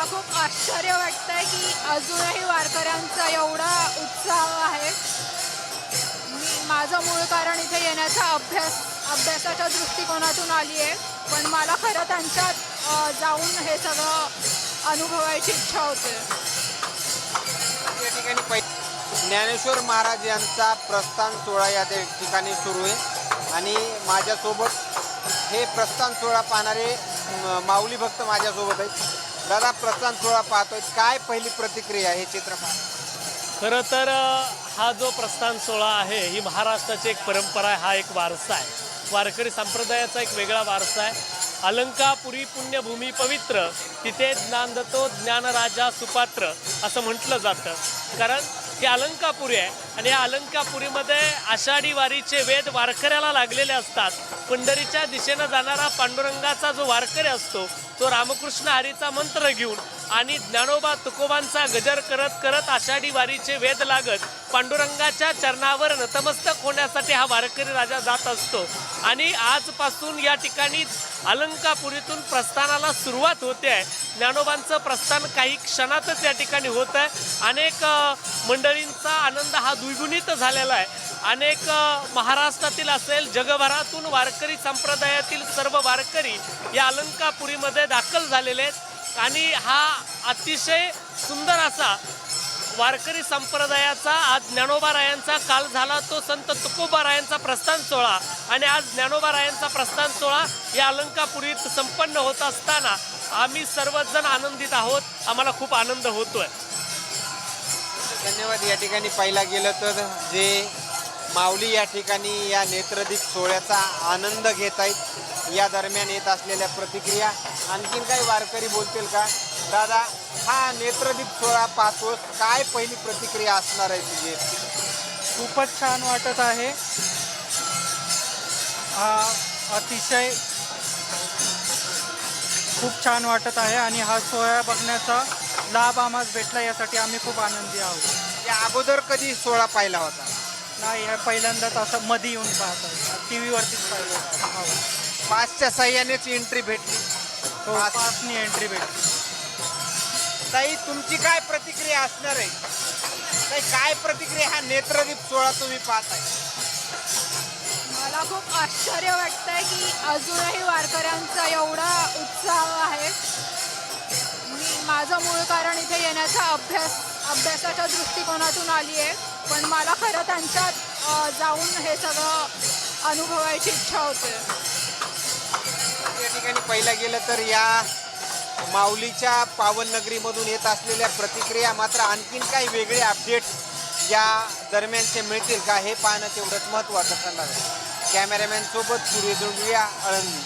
मला खूप आश्चर्य वाटतंय की अजूनही वारकऱ्यांचा एवढा उत्साह आहे. मी माझं मूळ कारण इथे येण्याचा अभ्यास अभ्यासाच्या दृष्टिकोनातून आली आहे पण मला खरं त्यांच्यात जाऊन हे सगळं अनुभवायची इच्छा होते. या ठिकाणी पै ज्ञानेश्वर महाराज यांचा प्रस्थान सोहळा या त्या ठिकाणी सुरू आहे. आणि माझ्यासोबत हे प्रस्थान सोहळा पाहणारे माऊली भक्त माझ्यासोबत आहेत. दादा प्रस्थान सोहळा पाहतोय काय पहिली प्रतिक्रिया हे चित्र पाहतो खरं तर हा जो प्रस्थान सोहळा आहे ही महाराष्ट्राची एक परंपरा आहे हा एक वारसा आहे. वारकरी संप्रदायाचा एक वेगळा वारसा आहे. अलंकापुरी पुण्यभूमी पवित्र तिथे ज्ञान दत्तो ज्ञानराजा सुपात्र असं म्हटलं जातं. कारण हे अलंकापुरी आहे. आणि या अलंकापुरीमध्ये आषाढी वारीचे वेद वारकऱ्याला लागलेले असतात. पंढरीच्या दिशेनं जाणारा पांडुरंगाचा जो वारकरी असतो तो रामकृष्ण हरीचा मंत्र घेऊन आणि ज्ञानोबा तुकोबांचा गजर करत करत आषाढी वारीचे वेद लागत पांडुरंगाच्या चरणावर नतमस्तक होण्यासाठी हा वारकरी राजा जात असतो. आणि आजपासून या ठिकाणी अलंकापुरीतून प्रस्थानाला सुरुवात होते. आहे ज्ञानोबांचं प्रस्थान काही क्षणातच या ठिकाणी होत आहे. अनेक मंडळींचा आनंद हा द्विगुणित झालेला आहे. अनेक महाराष्ट्रातील असेल जगभरातून वारकरी संप्रदायातील सर्व वारकरी या अलंकापुरीमध्ये दाखल झालेले आहेत. आणि हा अतिशय सुंदर असा वारकरी संप्रदायाचा आज ज्ञानोबारायांचा काल झाला तो संत तुकोबारायांचा प्रस्थान सोहळा. आणि आज ज्ञानोबारायांचा प्रस्थान सोहळा या अलंकापुरीत संपन्न होत असताना आम्ही सर्वजण आनंदित आहोत. आम्हाला खूप आनंद होतोय. धन्यवाद. या ठिकाणी पाहिला गेलं तर जे माऊली या ठिकाणी या नेत्रदीप सोहळ्याचा आनंद घेत आहेत. या दरम्यान येत असलेल्या प्रतिक्रिया. आणखीन काही वारकरी बोलतील का? दादा हा नेत्रदीप सोहळा पाहतोस काय पहिली प्रतिक्रिया असणार आहे तुझी? खूपच छान वाटत आहे. हा अतिशय खूप छान वाटत आहे आणि हा सोहळा बघण्याचा लाभ आम्हाला भेटला यासाठी आम्ही खूप आनंदी आहोत. या अगोदर कधी सोहळा पाहिला होता? नाही पहिल्यांदाच असं मध्ये येऊन पाहत आहे. टी व्हीवरतीच पाहिलं होतं. हो पाचच्या साह्यानेच एंट्री भेटली. हो पाच. पाचनी एंट्री भेटली. ताई तुमची काय प्रतिक्रिया असणार आहे? ताई काय प्रतिक्रिया हा नेत्रदीप सोहळा तुम्ही पाहताय? मला खूप आश्चर्य वाटतंय की अजूनही वारकऱ्यांचा एवढा उत्साह आहे. मी माझं मूळ कारण इथे येण्याचा अभ्यास अभ्यासाच्या दृष्टिकोनातून आली आहे. पण मला खरं त्यांच्यात जाऊन हे सगळं अनुभवायची इच्छा होते. या ठिकाणी पाहिलं गेलं तर या माऊलीच्या पावन नगरीमधून येत असलेल्या प्रतिक्रिया मात्र आणखीन काही वेगळे अपडेट या दरम्यानचे मिळतील का हे पाहणं तेवढंच महत्त्वाचं ठरणार आहे. कॅमेरामॅनसोबत सूर्य जोंडिया आळंदी